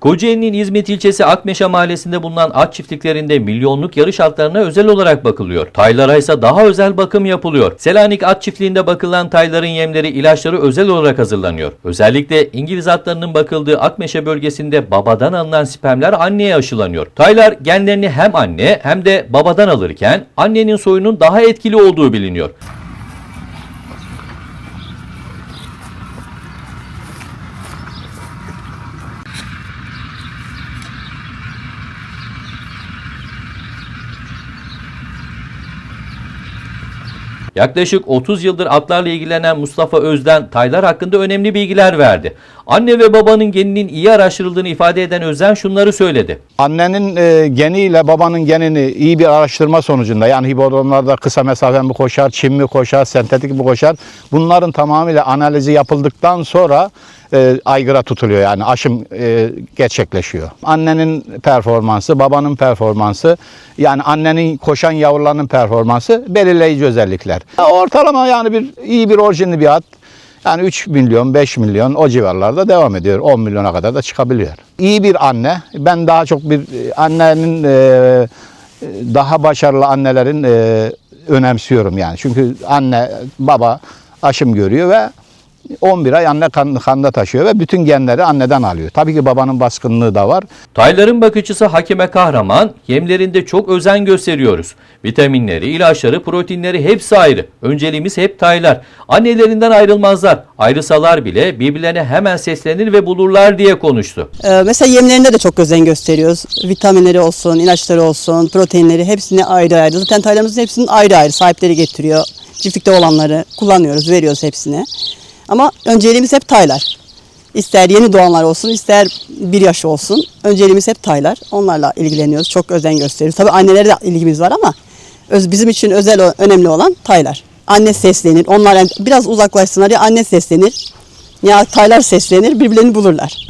Kocaeli'nin İzmit ilçesi Akmeşe mahallesinde bulunan at çiftliklerinde milyonluk yarış atlarına özel olarak bakılıyor. Taylara ise daha özel bakım yapılıyor. Selanik at çiftliğinde bakılan tayların yemleri, ilaçları özel olarak hazırlanıyor. Özellikle İngiliz atlarının bakıldığı Akmeşe bölgesinde babadan alınan spermler anneye aşılanıyor. Taylar genlerini hem anne hem de babadan alırken annenin soyunun daha etkili olduğu biliniyor. Yaklaşık 30 yıldır atlarla ilgilenen Mustafa Özden taylar hakkında önemli bilgiler verdi. Anne ve babanın geninin iyi araştırıldığını ifade eden Özden şunları söyledi. Annenin e, geniyle babanın genini iyi bir araştırma sonucunda yani hipodromlarda kısa mesafe mi koşar, çim mi koşar, sentetik mi koşar bunların tamamıyla analizi yapıldıktan sonra e, aygıra tutuluyor yani aşım e, gerçekleşiyor. Annenin performansı, babanın performansı yani annenin koşan yavrularının performansı belirleyici özellikler. Ortalama yani bir iyi bir orijinli bir at yani 3 milyon, 5 milyon o civarlarda devam ediyor. 10 milyona kadar da çıkabiliyor. İyi bir anne. Ben daha çok bir e, annenin e, daha başarılı annelerin e, önemsiyorum yani. Çünkü anne, baba aşım görüyor ve 11 ay anne kan, kanda taşıyor ve bütün genleri anneden alıyor. Tabii ki babanın baskınlığı da var. Tayların bakıcısı Hakime Kahraman, yemlerinde çok özen gösteriyoruz. Vitaminleri, ilaçları, proteinleri hepsi ayrı. Önceliğimiz hep taylar. Annelerinden ayrılmazlar. Ayrısalar bile birbirlerine hemen seslenir ve bulurlar diye konuştu. Ee, mesela yemlerinde de çok özen gösteriyoruz. Vitaminleri olsun, ilaçları olsun, proteinleri hepsini ayrı ayrı. Zaten taylarımızın hepsinin ayrı ayrı sahipleri getiriyor. Çiftlikte olanları kullanıyoruz, veriyoruz hepsini. Ama önceliğimiz hep taylar. İster yeni doğanlar olsun, ister bir yaş olsun. Önceliğimiz hep taylar. Onlarla ilgileniyoruz. Çok özen gösteriyoruz. Tabii annelere de ilgimiz var ama öz, bizim için özel önemli olan taylar. Anne seslenir. Onlar biraz uzaklaşsınlar ya anne seslenir ya taylar seslenir birbirlerini bulurlar.